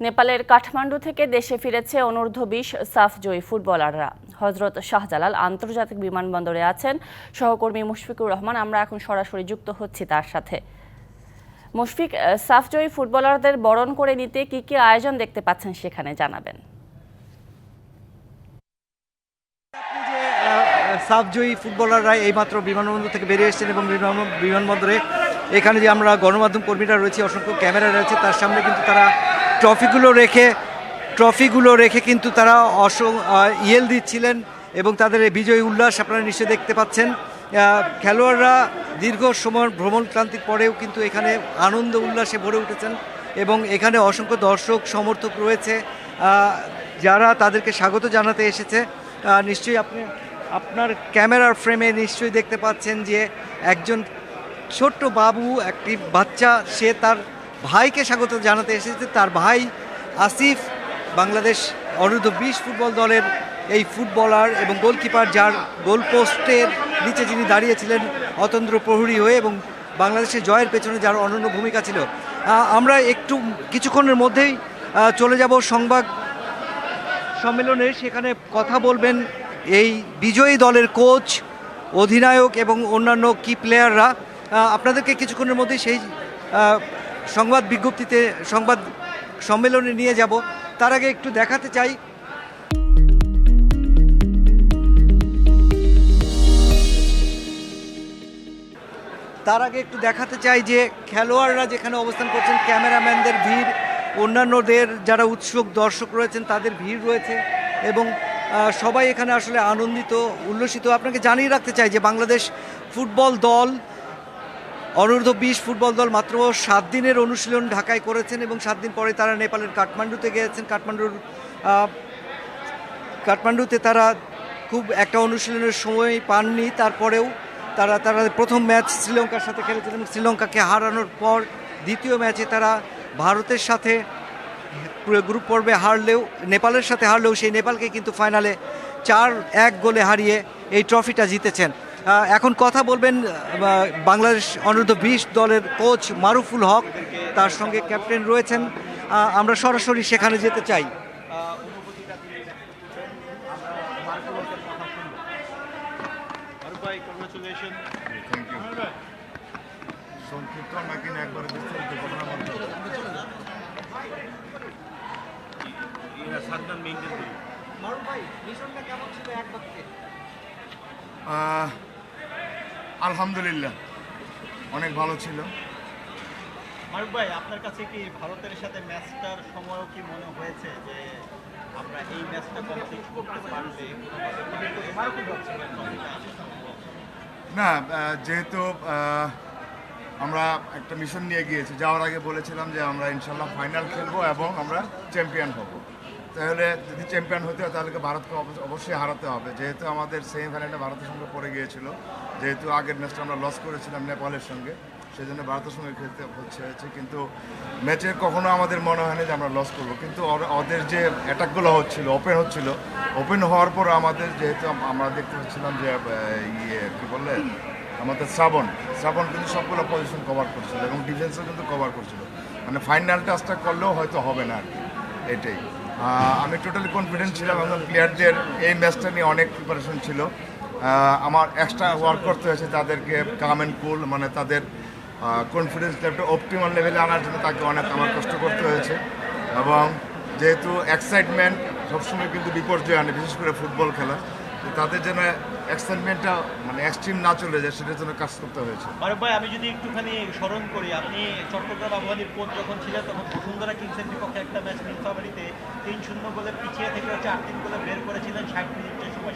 নেপালের কাঠমান্ডু থেকে দেশে ফিরেছে অনূর্ধ্ব বিশ সাফ জয়ী ফুটবলাররা। হজরত শাহজালাল আন্তর্জাতিক বিমানবন্দরে আছেন। সহকর্মী মুশফিকুর রহমান আমরা এখন সরাসরি যুক্ত হচ্ছি তার সাথে। মুশফিক সাফ জয়ী ফুটবলারদের বরণ করে নিতে কি কি আয়োজন দেখতে পাচ্ছেন সেখানে জানাবেন। আপনি যে আহ, সাফজয়ী ফুটবলাররা এইমাত্র বিমানবন্দর থেকে বেরিয়ে এসেছেন এবং বিমান- বিমানবন্দরে এখানে যে আমরা গণমাধ্যম কর্মীরা রয়েছে অসংখ্য ক্যামেরা রয়েছে তার সামনে কিন্তু তারা ট্রফিগুলো রেখে ট্রফিগুলো রেখে কিন্তু তারা অস ইয়েল দিচ্ছিলেন এবং তাদের এই বিজয়ী উল্লাস আপনারা নিশ্চয়ই দেখতে পাচ্ছেন। খেলোয়াড়রা দীর্ঘ সময় ভ্রমণ ক্লান্তির পরেও কিন্তু এখানে আনন্দ উল্লাসে ভরে উঠেছেন এবং এখানে অসংখ্য দর্শক, সমর্থক রয়েছে। যারা তাদেরকে স্বাগত জানাতে এসেছে নিশ্চয়ই আপনি, আপনার ক্যামেরার ফ্রেমে নিশ্চয়ই দেখতে পাচ্ছেন যে একজন ছোট্ট বাবু, একটি বাচ্চা, সে তার ভাইকে স্বাগত জানাতে এসেছে তার ভাই আসিফ, বাংলাদেশ অনূর্ধ্ব বিশ ফুটবল দলের এই ফুটবলার এবং গোলকিপার যার গোল পোস্টের নিচে যিনি দাঁড়িয়েছিলেন অতন্ত্র প্রহরী হয়ে এবং বাংলাদেশের জয়ের পেছনে যার অনন্য ভূমিকা ছিল। আমরা একটু কিছুক্ষণের মধ্যেই চলে যাব সংবাদ সম্মেলনে। সেখানে কথা বলবেন এই বিজয়ী দলের কোচ, অধিনায়ক এবং অন্যান্য কি প্লেয়াররা আপনাদেরকে কিছুক্ষণের মধ্যেই সেই সংবাদ বিজ্ঞপ্তিতে, সংবাদ সম্মেলনে নিয়ে যাব। তার আগে একটু দেখাতে চাই। তার আগে একটু দেখাতে চাই যে খেলোয়াড়রা যেখানে অবস্থান করছেন, ক্যামেরাম্যানদের ভিড়, অন্যান্যদের যারা উৎসুক দর্শক রয়েছেন, তাদের ভিড় রয়েছে এবং সবাই এখানে আসলে আনন্দিত, উল্লসিত। আপনাকে জানিয়ে রাখতে চাই যে বাংলাদেশ ফুটবল দল অনূর্ধ্ব বিশ ফুটবল দল মাত্র সাত দিনের অনুশীলন ঢাকায় করেছেন এবং সাত দিন পরে তারা নেপালের কাঠমান্ডুতে গিয়েছেন। কাঠমান্ডুর কাঠমান্ডুতে তারা খুব একটা অনুশীলনের সময় পাননি। তারপরেও তারা তারা প্রথম ম্যাচ শ্রীলঙ্কার সাথে খেলেছিলেন শ্রীলঙ্কাকে হারানোর পর দ্বিতীয় ম্যাচে তারা ভারতের সাথে গ্রুপ পর্বে হারলেও, নেপালের সাথে হারলেও সেই নেপালকে কিন্তু ফাইনালে চার এক গোলে হারিয়ে এই ট্রফিটা জিতেছেন। এখন কথা বলবেন বাংলাদেশ অনূর্ধ্ব বিশ দলের কোচ মারুফুল হক, তার সঙ্গে ক্যাপ্টেন রয়েছেন। আমরা সরাসরি সেখানে যেতে চাই। সংক্ষিপ্ত আলহামদুলিল্লাহ। অনেক ভালো ছিল। ফারুক ভাই আপনার কাছে কি ভারতের সাথে ম্যাচটার সময়ও কি মনে হয়েছে যে আমরা এই ম্যাচটা কমপ্লিট করতে পারলে। না যেহেতু আমরা একটা মিশন নিয়ে গিয়েছি যাওয়ার আগে বলেছিলাম যে আমরা ইনশাল্লাহ ফাইনাল খেলব এবং আমরা চ্যাম্পিয়ন হব। তাহলে যদি চ্যাম্পিয়ন হতে হয় তাহলে ভারতকে অবশ্য- অবশ্যই হারাতে হবে। যেহেতু আমাদের সেমিফাইনালে ভারতের সঙ্গে পড়ে গিয়েছিল, যেহেতু আগের ম্যাচটা আমরা লস করেছিলাম নেপালের সঙ্গে সেই জন্য ভারতের সঙ্গে খেলতে হচ্ছে হচ্ছে কিন্তু ম্যাচে কখনো আমাদের মনে হয়নি যে আমরা লস করব। কিন্তু ওদের যে অ্যাটাকগুলো হচ্ছিল ওপেন হচ্ছিল ওপেন হওয়ার পর আমাদের যেহেতু আমরা দেখতে পাচ্ছিলাম যে ইয়ে কী বললে আমাদের শ্রাবণ শ্রাবণ কিন্তু সবগুলো পজিশন কভার করছিল এবং ডিফেন্সও কিন্তু কভার করছিল। মানে ফাইনাল টাচটা করলেও হয়তো হবে না আর কি, এটাই। আমি টোটালি কনফিডেন্ট ছিলাম এবং প্লেয়ারদের এই ম্যাচটা নিয়ে অনেক প্রিপারেশন ছিল। আমার এক্সট্রা ওয়ার্ক করতে হয়েছে তাদেরকে কাম অ্যান্ড কুল মানে তাদের কনফিডেন্স লেভেলটা অপটিমাল লেভেলে আনার জন্য তাকে অনেক আমার কষ্ট করতে হয়েছে। এবং যেহেতু এক্সাইটমেন্ট সবসময় কিন্তু বিপর্যয় আনে, বিশেষ করে ফুটবল খেলা। তাদের যেন এক্সাইটমেন্টটা মানে এক্সট্রিম না চলে যায়, সেটার জন্য কাজ করতে হয়েছে। আরে ভাই, আমি যদি একটুখানি স্মরণ করি, আপনি চট্টগ্রাম আবহাওয়ার কোচ যখন ছিলেন, তখন বসুন্ধরা কিংসের বিপক্ষে একটা ম্যাচ নীলফামারিতে তিন শূন্য গোলে পিছিয়ে থেকে হচ্ছে আট তিন গোলে বের করেছিলেন, ষাট মিনিটের সময়।